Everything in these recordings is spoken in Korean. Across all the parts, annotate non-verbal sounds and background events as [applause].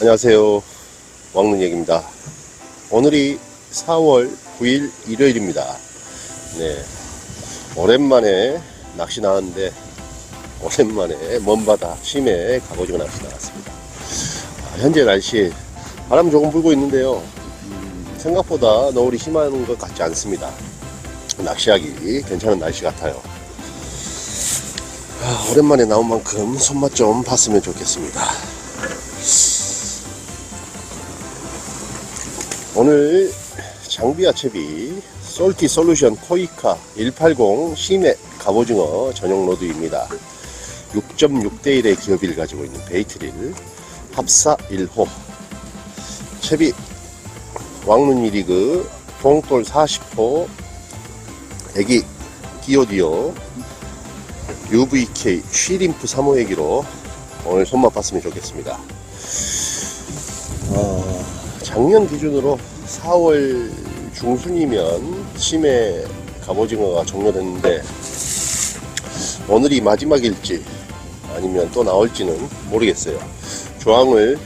안녕하세요. 왕눈얘기입니다. 오늘이 4월 9일 일요일입니다. 네. 오랜만에 낚시 나왔는데, 오랜만에 먼바다 심해 갑오징어 낚시 나왔습니다. 아, 현재 날씨, 바람 조금 불고 있는데요. 음, 생각보다 너울이 심한 것 같지 않습니다. 낚시하기 괜찮은 날씨 같아요. 아, 오랜만에 나온 만큼 손맛 좀 봤으면 좋겠습니다. 오늘 장비와 채비 솔티 솔루션 코이카 180 시메 갑오징어 전용 로드입니다. 6.6대 1의 기업을 가지고 있는 베이트릴 합사 1호 채비 왕눈이 리그 동돌 40호 애기 디오디오 UVK 쉬림프 3호 애기로 오늘 손맛 봤으면 좋겠습니다. 어, 작년 기준으로 4월 중순이면 심해 갑오징어가 종료됐는데 오늘이 마지막일지 아니면 또 나올지는 모르겠어요. 조항을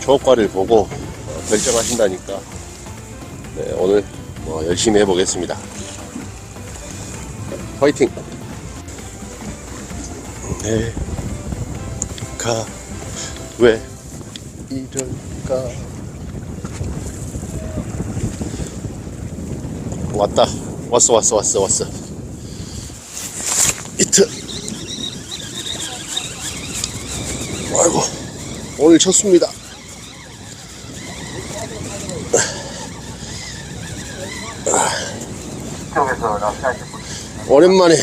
조과를 보고 어, 결정하신다니까 네, 오늘 뭐 열심히 해보겠습니다. 화이팅! 네, 가, 왜 이럴까? 왔다. 왔어, 왔어, 왔어, 왔어. 이트. 아이고, 오늘 쳤습니다. 오랜만에,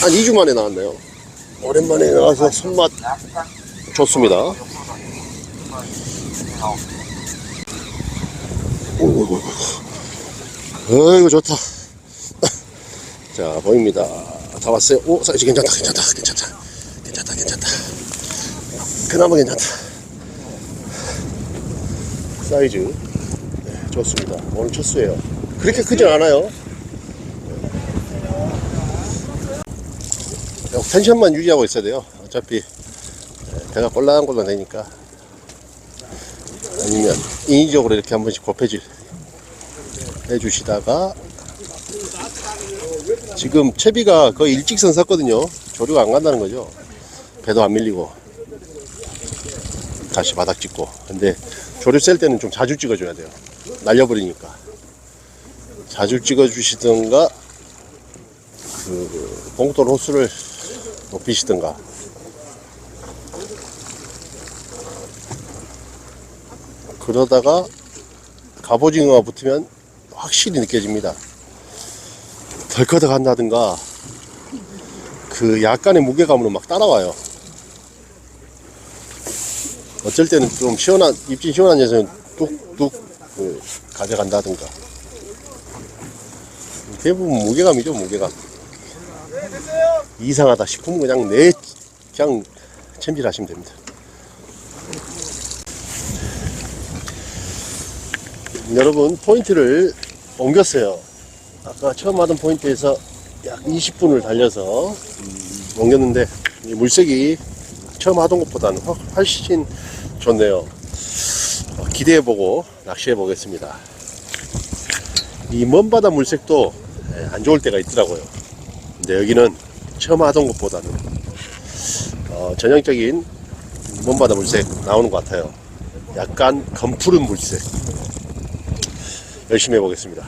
한 2주 만에 나왔네요. 오랜만에 나와서 손맛 좋습니다. 오이고, 어이구, 좋다. [laughs] 자, 보입니다. 다 왔어요. 오, 사이즈 괜찮다, 괜찮다, 괜찮다. 괜찮다, 괜찮다. 그나마 괜찮다. 사이즈. 네, 좋습니다. 오늘 첫 수예요. 그렇게 크진 않아요. 네, 텐션만 유지하고 있어야 돼요. 어차피 네, 배가 꼴랑꼴랑 되니까. 아니면 인위적으로 이렇게 한 번씩 곱해질 해주시다가 지금 채비가 거의 일직선 섰거든요. 조류가 안 간다는 거죠. 배도 안 밀리고 다시 바닥 찍고. 근데 조류 셀 때는 좀 자주 찍어줘야 돼요. 날려버리니까. 자주 찍어주시던가 그 봉돌 호수를 높이시던가. 그러다가 갑오징어가 붙으면 확실히 느껴집니다. 덜커덕 한다든가 그 약간의 무게감으로 막 따라와요. 어쩔 때는 좀 시원한 입진 시원한 녀석은 뚝뚝 그 가져간다든가 대부분 무게감이죠 무게감 이상하다 싶으면 그냥 내 그냥 챔질하시면 됩니다. 여러분 포인트를 옮겼어요. 아까 처음 하던 포인트에서 약 20분을 달려서 음, 옮겼는데 이 물색이 처음 하던 것보다는 훨- 훨씬 좋네요. 어, 기대해보고 낚시해 보겠습니다. 이 먼바다 물색도 예, 안 좋을 때가 있더라고요. 근데 여기는 처음 하던 것보다는 어, 전형적인 먼바다 물색 나오는 것 같아요. 약간 검푸른 물색. 열심히 해보겠습니다.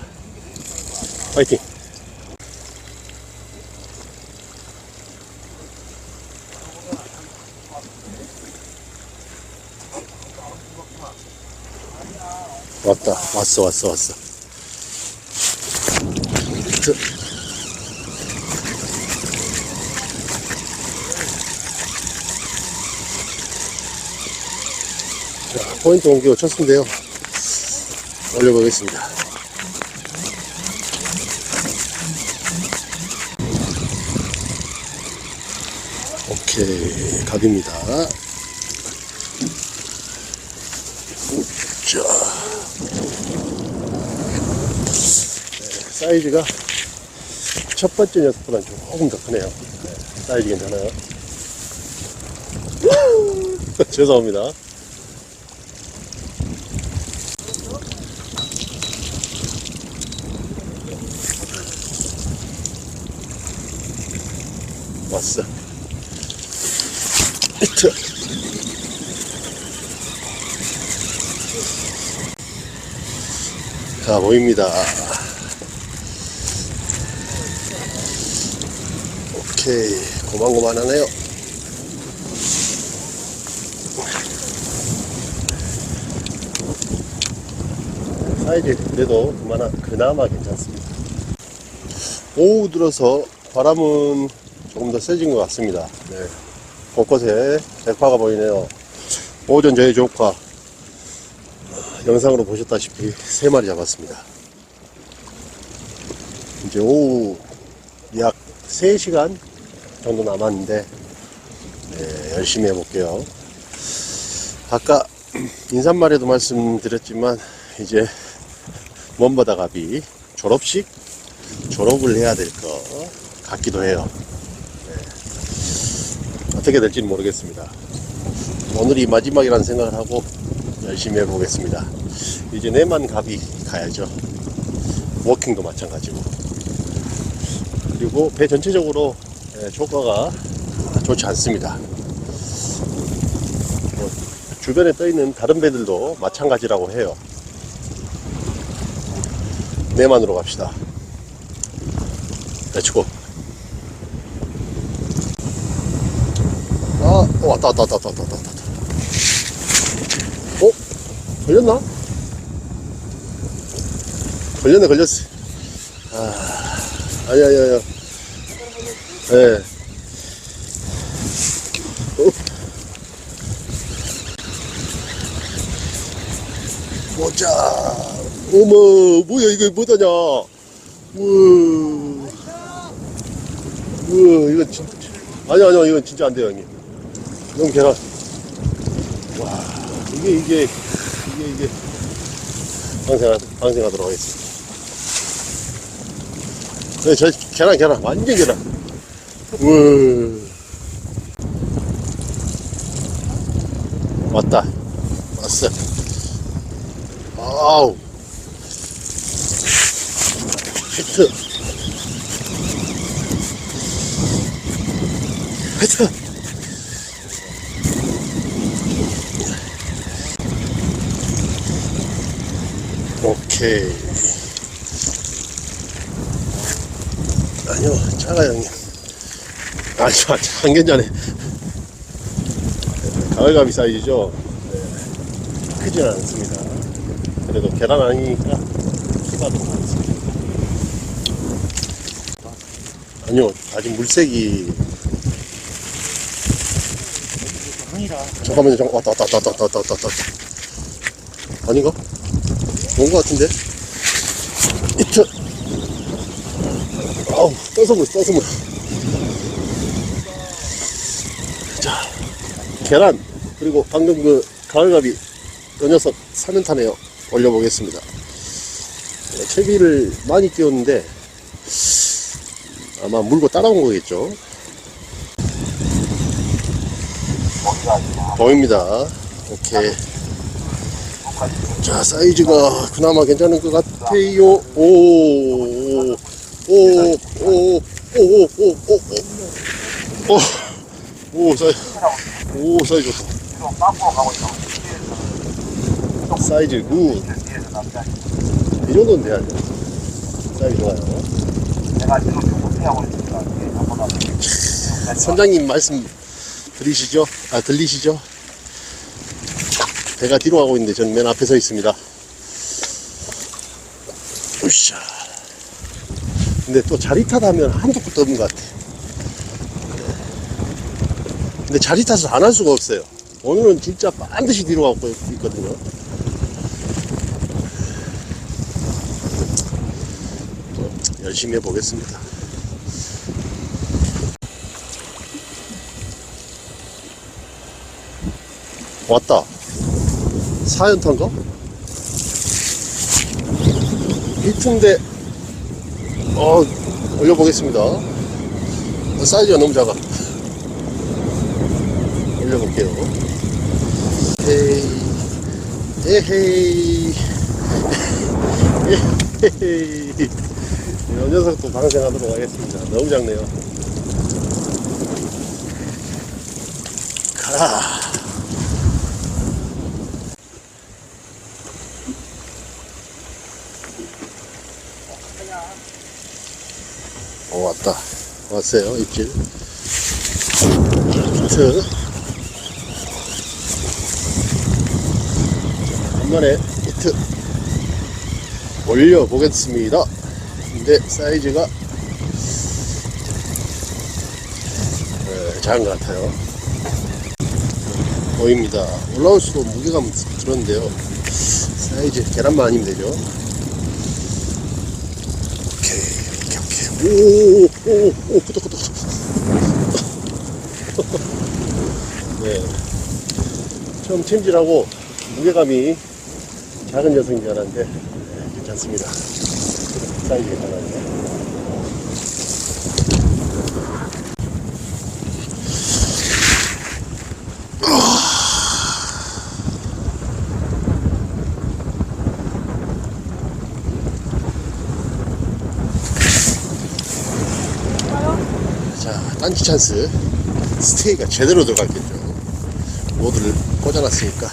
파이팅! 왔다. 왔어, 왔어, 왔어. 저- 자, 포인트 옮기고 쳤는데요. 올려보겠습니다. 오케이, 갑입니다. 자. 네, 사이즈가 첫 번째 녀석보다 조금 더 크네요. 네, 사이즈 괜찮아요. [laughs] 죄송합니다. 왔어. 히트. 자, 보입니다. 오케이. 고만고만하네요. 사이즈 그래도 그나마, 그나마 괜찮습니다. 오후 들어서 바람은 조금 더 세진 것 같습니다. 네. 곳곳에 백화가 보이네요. 오전 저희 조카 영상으로 보셨다시피 세 마리 잡았습니다. 이제 오후 약 3시간 정도 남았는데 네, 열심히 해볼게요. 아까 인사말에도 말씀드렸지만 이제 먼바다 갑이 졸업식 졸업을 해야 될 것 같기도 해요. 네. 어떻게 될지는 모르겠습니다. 오늘이 마지막이라는 생각을 하고 열심히 해보겠습니다. 이제 내만 갑이 가야죠. 워킹도 마찬가지고. 그리고 배 전체적으로 예, 조과가 좋지 않습니다. 뭐, 주변에 떠 있는 다른 배들도 마찬가지라고 해요. 내만으로 갑시다. 렛츠고. 어, 왔다, 왔다, 왔다, 왔다, 왔다, 왔다. 어? 걸렸나? 걸렸네, 걸렸어. 아, 아니야, 아니야, 아니야. 예. 어? 보자. 어머, 뭐야, 이거 뭐다냐. 우와. 우와, 이거 진짜. 아니, 아니, 이건 진짜 안 돼요, 형님. 너무 계란. 와, 이게, 이게, 이게, 이게. 방생, 방생하도록 하겠습니다. 네, 저 계란, 계란. 완전 계란. 우와. 왔다. 왔어. 아우. 히트. 히트. 오케이. 아니요, 작아요, 형님. 아, 저, 한견전에. 가을가비 사이즈죠? 네. 크진 않습니다. 그래도 계란 아니니까 키가 더 많습니다. 아니요, 아직 물색이. 잠깐만요, 잠깐, 왔다, 왔다, 왔다, 왔다, 왔다, 왔다, 왔다. 아닌가? 온것 같은데? 이트! 아우, 떠서 물, 떠서 물. 자, 계란, 그리고 방금 그 가을가비, 요 녀석 사면탄에 올려보겠습니다. 네, 채비를 많이 띄웠는데, 아마 물고 따라온 거겠죠. 보입니다. 오케이. 자, 사이즈가 그나마 괜찮은 것 같아요. 오, 오, 오, 오, 오, 오, 오, 오, 오, 오, 사이즈, 오, 사이즈 좋다. 사이즈 굿. 뒤에서 남자 이 정도는 돼야죠. 사이즈 좋아요. 내가 지금 피하고 있으니까 선장님 말씀 들으시죠? 아, 들리시죠? 배가 뒤로 가고 있는데 전맨 앞에 서 있습니다. 으쌰. 근데 또 자릿하다 하면 한두 푼 떠는 것 같아. 근데 자릿하서 안 할 수가 없어요. 오늘은 진짜 반드시 뒤로 가고 있거든요. 또 열심히 해보겠습니다. 왔다. 사연탄가? 히트인데, 어, 올려보겠습니다. 어, 사이즈가 너무 작아. 올려볼게요. 에헤이. 에헤이. [laughs] 이 녀석도 방생하도록 하겠습니다. 너무 작네요. 가라. 어, 왔다. 왔어요, 입질. 히트. 한 번에 히트. 올려보겠습니다. 근데 사이즈가 네, 작은 것 같아요. 보입니다. 올라올 수도 무게감 들었는데요. 사이즈 계란만 아니면 되죠. 오케이, 오케이, 오케이. 오, 오, 오, 오, 끄덕, 끄덕. 네. 처음 챔질하고 무게감이 작은 녀석인 줄 알았는데, 네, 괜찮습니다. 사이즈 괜찮아요. 자, 딴지 찬스. 스테이가 제대로 들어갔겠죠. 모드를 꽂아놨으니까.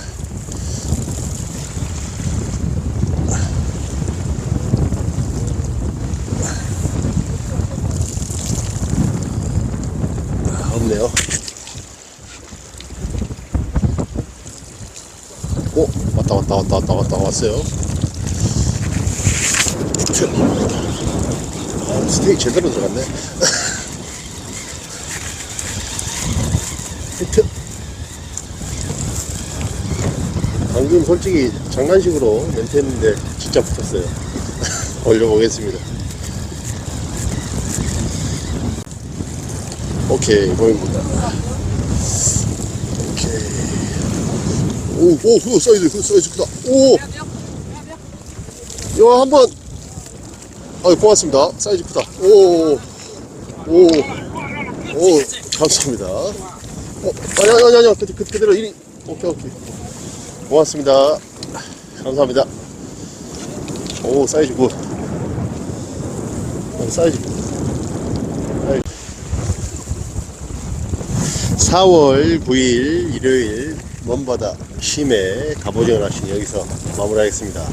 아, 없네요. 오, 왔다, 왔다, 왔다, 왔다, 왔다, 왔어요. 아, 스테이 제대로 들어갔네. [laughs] 히트. 방금 솔직히 장난식으로 멘트 했는데 진짜 붙었어요. [laughs] 올려보겠습니다. 오케이, 보입니다. 오케이. 오, 오, 그 사이즈, 그 사이즈 크다. 오! 이거 한 번. 아, 고맙습니다. 사이즈 크다. 오, 오, 오, 감사합니다. 어, 아니, 아니, 아니, 아니, 그, 그, 그대로 1위. 오케이, 오케이. 고맙습니다. 감사합니다. 오, 사이즈 굿. 어, 사이즈 굿. 4월 9일 일요일 먼바다 심해 갑오징어 낚시는 여기서 마무리하겠습니다.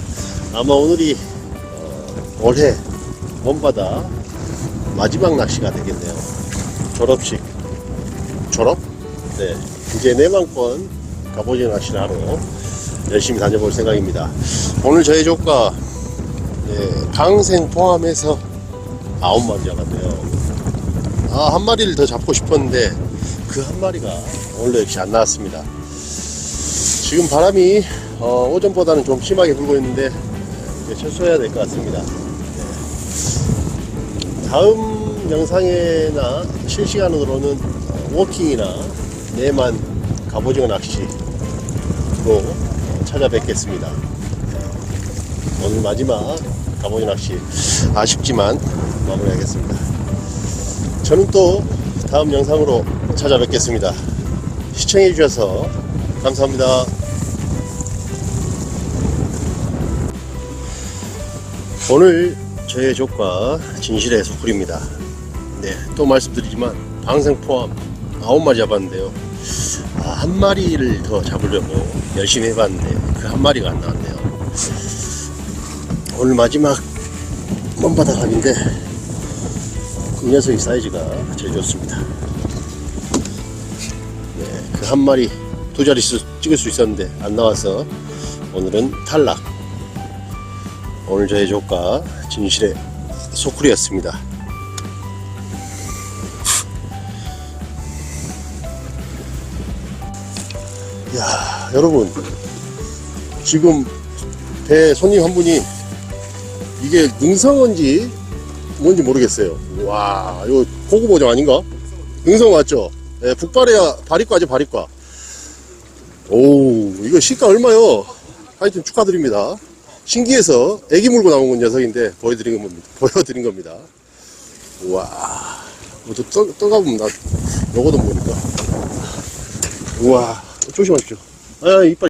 아마 오늘이 어, 올해 먼바다 마지막 낚시가 되겠네요. 졸업식 졸업? 네. 이제 내만권 갑오징어 낚시를 하러 열심히 다녀볼 생각입니다. 오늘 저희 조과 네, 강생 포함해서 아홉 마리 잡았네요. 아, 한 마리를 더 잡고 싶었는데 그 한 마리가 오늘 역시 안 나왔습니다. 지금 바람이 어, 오전보다는 좀 심하게 불고 있는데 이제 철수해야 될 것 같습니다. 네. 다음 영상에나 실시간으로는 워킹이나 내만 갑오징어 낚시로 찾아뵙겠습니다. 네. 오늘 마지막 갑오징어 낚시 아쉽지만 마무리하겠습니다. 저는 또 다음 영상으로 찾아뵙겠습니다. 시청해주셔서 감사합니다. 오늘 저의 조과 진실의 소풀입니다. 네, 또 말씀드리지만 방생 포함 9마리 잡았는데요. 아, 한 마리를 더 잡으려고 열심히 해봤는데 그 한 마리가 안 나왔네요. 오늘 마지막 먼바다 각인데 이 녀석의 사이즈가 제일 좋습니다. 네, 그 한 마리 두 자릿수 찍을 수 있었는데 안 나와서 오늘은 탈락. 오늘 저의 조과 진실의 소쿠리였습니다. 야, 여러분 지금 배 손님 한 분이 이게 능성어인지 뭔지 모르겠어요. 와, 이거 고급 어종 아닌가? 능성 맞죠? 예, 북발해야 바리과지, 바리과. 오, 이거 시가 얼마요? 하여튼 축하드립니다. 신기해서 애기 물고 나온 녀석인데 보여드린 겁니다. [laughs] 보여드린 겁니다. 우와, 떠, 떠가보면 나, 요거도 모르니까. 우와, 조심하십시오. 아, 이빨.